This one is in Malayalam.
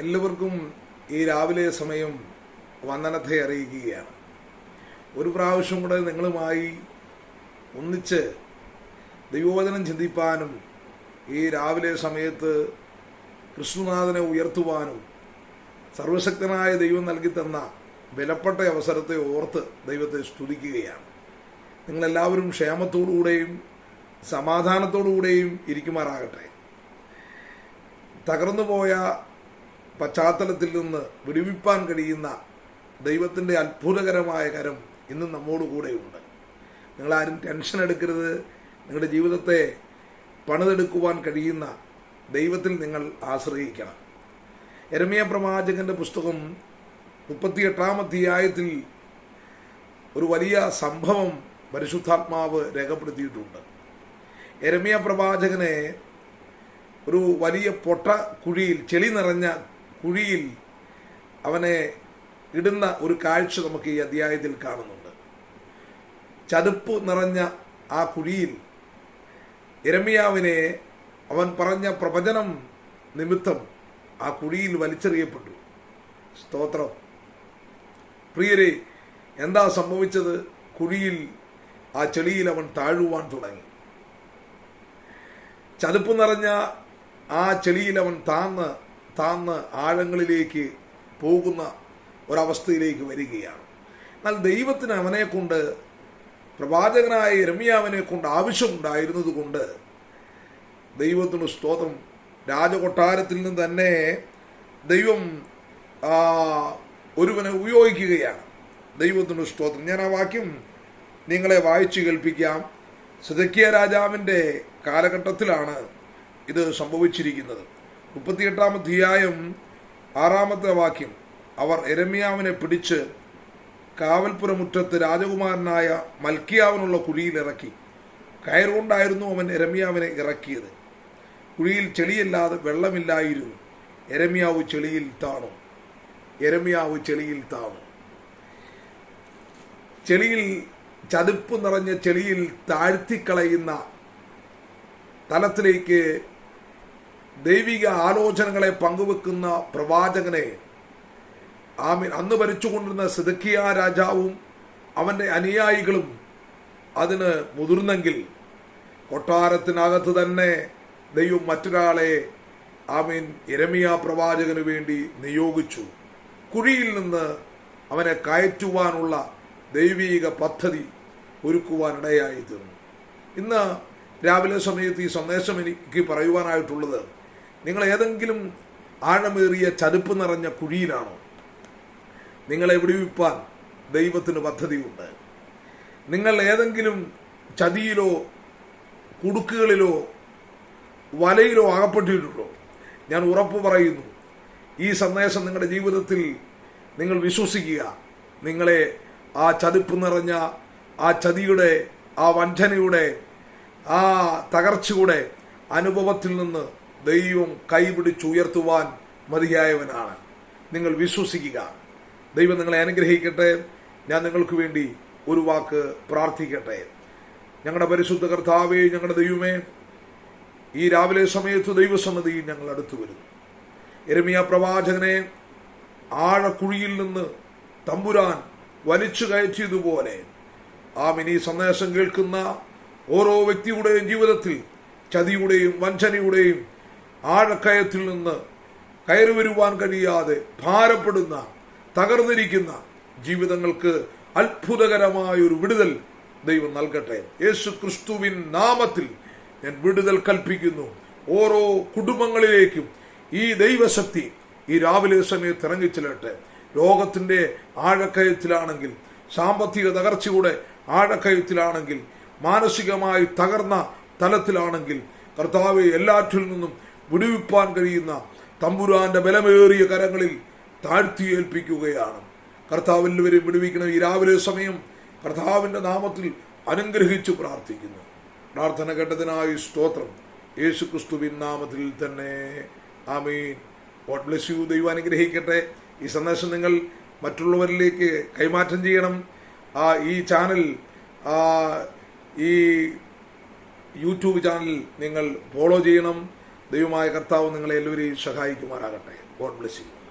എല്ലാവർക്കും ഈ രാവിലെ സമയം വന്ദനത്തെ അറിയിക്കുകയാണ്. ഒരു പ്രാവശ്യം കൂടെ നിങ്ങളുമായി ഒന്നിച്ച് ദൈവവചനം ചിന്തിപ്പാനും ഈ രാവിലെ സമയത്ത് കൃഷ്ണനാഥനെ ഉയർത്തുവാനും സർവശക്തനായ ദൈവം നൽകി തന്ന വിലപ്പെട്ട അവസരത്തെ ഓർത്ത് ദൈവത്തെ സ്തുതിക്കുകയാണ്. നിങ്ങളെല്ലാവരും ക്ഷേമത്തോടുകൂടെയും സമാധാനത്തോടുകൂടെയും ഇരിക്കുമാറാകട്ടെ. തകർന്നുപോയ പശ്ചാത്തലത്തിൽ നിന്ന് വിടുവിപ്പാൻ കഴിയുന്ന ദൈവത്തിന്റെ അത്ഭുതകരമായ കരം ഇന്നും നമ്മോട് കൂടെയുണ്ട്. നിങ്ങളാരും ടെൻഷൻ എടുക്കരുത്. നിങ്ങളുടെ ജീവിതത്തെ പണിതെടുക്കുവാൻ കഴിയുന്ന ദൈവത്തിൽ നിങ്ങൾ ആശ്രയിക്കണം. എരമിയ പ്രവാചകന്റെ പുസ്തകം മുപ്പത്തിയെട്ടാം അധ്യായത്തിൽ ഒരു വലിയ സംഭവം പരിശുദ്ധാത്മാവ് രേഖപ്പെടുത്തിയിട്ടുണ്ട്. എരമിയ പ്രവാചകനെ ഒരു വലിയ പൊട്ട കുഴിയിൽ ചെളി നിറഞ്ഞ കുഴിയിൽ അവനെ ഇടുന്ന ഒരു കാഴ്ച നമുക്ക് ഈ അധ്യായത്തിൽ കാണുന്നുണ്ട്. ചതുപ്പ് നിറഞ്ഞ ആ കുഴിയിൽ ഇരമിയാവിനെ അവൻ പറഞ്ഞ പ്രവചനം നിമിത്തം ആ കുഴിയിൽ വലിച്ചെറിയപ്പെട്ടു. സ്തോത്രം. പ്രിയരെ എന്താ സംഭവിച്ചത്? കുഴിയിൽ ആ ചെളിയിൽ അവൻ താഴുവാൻ തുടങ്ങി. ചതുപ്പ് നിറഞ്ഞ ആ ചെളിയിൽ അവൻ താന്ന് താന്ന് ആഴങ്ങളിലേക്ക് പോകുന്ന ഒരവസ്ഥയിലേക്ക് വരികയാണ്. എന്നാൽ ദൈവത്തിന് അവനെ കൊണ്ട് പ്രവാചകനായ രമ്യാവനെ കൊണ്ട് ആവശ്യമുണ്ടായിരുന്നത് കൊണ്ട് ദൈവത്തിന് സ്തോത്രം. രാജകൊട്ടാരത്തിൽ നിന്ന് തന്നെ ദൈവം ഒരുവനെ ഉപയോഗിക്കുകയാണ്. ദൈവത്തിന് സ്തോത്രം. ഞാൻ ആ വാക്യം നിങ്ങളെ വായിച്ചു കേൾപ്പിക്കാം. സിദക്കിയ രാജാവിന്റെ കാലഘട്ടത്തിലാണ് ഇത് സംഭവിച്ചിരിക്കുന്നത്. മുപ്പത്തിയെട്ടാം അധ്യായം ആറാമത്തെ വാക്യം. അവർ എരമ്യാവിനെ പിടിച്ച് കാവൽപുരമുറ്റത്ത് രാജകുമാരനായ മൽക്കിയാവിനുള്ള കുഴിയിൽ ഇറക്കി. കയറുകൊണ്ടായിരുന്നു അവൻ എരമ്യാവിനെ ഇറക്കിയത്. കുഴിയിൽ ചെളിയല്ലാതെ വെള്ളമില്ലായിരുന്നു. എരമ്യാവ് ചെളിയിൽ താണു. എരമ്യാവ് ചെളിയിൽ താണു. ചെളിയിൽ ചതുപ്പ് നിറഞ്ഞ ചെളിയിൽ താഴ്ത്തിക്കളയുന്ന തലത്തിലേക്ക് ദൈവിക ആലോചനകളെ പങ്കുവെക്കുന്ന പ്രവാചകനെ ആമീൻ അന്ന് ഭരിച്ചുകൊണ്ടിരുന്ന സിദക്കിയ രാജാവും അവന്റെ അനുയായികളും അതിന് മുതിർന്നെങ്കിൽ കൊട്ടാരത്തിനകത്ത് തന്നെ ദൈവം മറ്റൊരാളെ ആമീൻ ഇരമിയ പ്രവാചകന് വേണ്ടി നിയോഗിച്ചു. കുഴിയിൽ നിന്ന് അവനെ കയറ്റുവാനുള്ള ദൈവീക പദ്ധതി ഒരുക്കുവാനിടയായി തീർന്നു. ഇന്ന് രാവിലെ സമയത്ത് ഈ സന്ദേശം എനിക്ക് പറയുവാനായിട്ടുള്ളത് നിങ്ങൾ ഏതെങ്കിലും ആഴമേറിയ ചതുപ്പ് നിറഞ്ഞ കുഴിയിലാണോ? നിങ്ങളെ വിടുവിപ്പാൻ ദൈവത്തിന് പദ്ധതിയുണ്ട്. നിങ്ങൾ ഏതെങ്കിലും ചതിയിലോ കുടുക്കുകളിലോ വലയിലോ അകപ്പെട്ടിട്ടുണ്ടോ? ഞാൻ ഉറപ്പ് പറയുന്നു ഈ സന്ദേശം നിങ്ങളുടെ ജീവിതത്തിൽ നിങ്ങൾ വിശ്വസിക്കുക. നിങ്ങളെ ആ ചതിപ്പ് നിറഞ്ഞ ആ ചതിയുടെ ആ വഞ്ചനയുടെ ആ തകർച്ചയുടെ അനുഭവത്തിൽ നിന്ന് ദൈവം കൈപിടിച്ചുയർത്തുവാൻ മതിയായവനാണ്. നിങ്ങൾ വിശ്വസിക്കുക. ദൈവം നിങ്ങളെ അനുഗ്രഹിക്കട്ടെ. ഞാൻ നിങ്ങൾക്ക് വേണ്ടി ഒരു വാക്ക് പ്രാർത്ഥിക്കട്ടെ. ഞങ്ങളുടെ പരിശുദ്ധ കർത്താവേ ഞങ്ങളുടെ ദൈവമേ ഈ രാവിലെ സമയത്ത് ദൈവസന്നതിയിൽ ഞങ്ങൾ അടുത്തു വരുന്നു. എരമിയ പ്രവാചകനെ ആഴക്കുഴിയിൽ നിന്ന് തമ്പുരാൻ വലിച്ചു കയറ്റിയതുപോലെ ആ മിനി സന്ദേശം കേൾക്കുന്ന ഓരോ വ്യക്തിയുടെയും ജീവിതത്തിൽ ചതിയുടെയും വഞ്ചനയുടെയും ആഴക്കയത്തിൽ നിന്ന് കയറി വരുവാൻ കഴിയാതെ ഭാരപ്പെടുന്ന തകർന്നിരിക്കുന്ന ജീവിതങ്ങൾക്ക് അത്ഭുതകരമായൊരു വിടുതൽ ദൈവം നൽകട്ടെ. യേശു ക്രിസ്തുവിൻ നാമത്തിൽ ഞാൻ വിടുതൽ കൽപ്പിക്കുന്നു. ഓരോ കുടുംബങ്ങളിലേക്കും ഈ ദൈവശക്തി ഈ രാവിലെ സമയത്ത് ഇറങ്ങിച്ചെല്ലട്ടെ ലോകത്തിന്റെ ആഴക്കയത്തിലാണെങ്കിൽ സാമ്പത്തിക തകർച്ചയുടെ ആഴക്കയത്തിലാണെങ്കിൽ മാനസികമായി തകർന്ന തലത്തിലാണെങ്കിൽ കർത്താവ് എല്ലാറ്റിൽ നിന്നും വിടുവിപ്പാൻ കഴിയുന്ന തമ്പുരാന്റെ ബലമേറിയ കരങ്ങളിൽ താഴ്ത്തി ഏൽപ്പിക്കുകയാണ് കർത്താവ് എല്ലാവരെയും വിടുവിക്കണം ഈ രാവിലെ സമയം കർത്താവിന്റെ നാമത്തിൽ അനുഗ്രഹിച്ചു പ്രാർത്ഥിക്കുന്നു. പ്രാർത്ഥന കേട്ടതിനായി സ്തോത്രം. യേശു ക്രിസ്തുവിൻ നാമത്തിൽ തന്നെ. ആമീൻ. ഗോഡ് ബ്ലെസ് യു ദൈവം അനുഗ്രഹിക്കട്ടെ. ഈ സന്ദേശം നിങ്ങൾ മറ്റുള്ളവരിലേക്ക് കൈമാറ്റം ചെയ്യണം. ഈ ചാനൽ ഈ യൂട്യൂബ് ചാനൽ നിങ്ങൾ ഫോളോ ചെയ്യണം. ദൈവമായ കർത്താവ് നിങ്ങളെ എല്ലാവരെയും സഹായിക്കുമാറാകട്ടെ. God bless you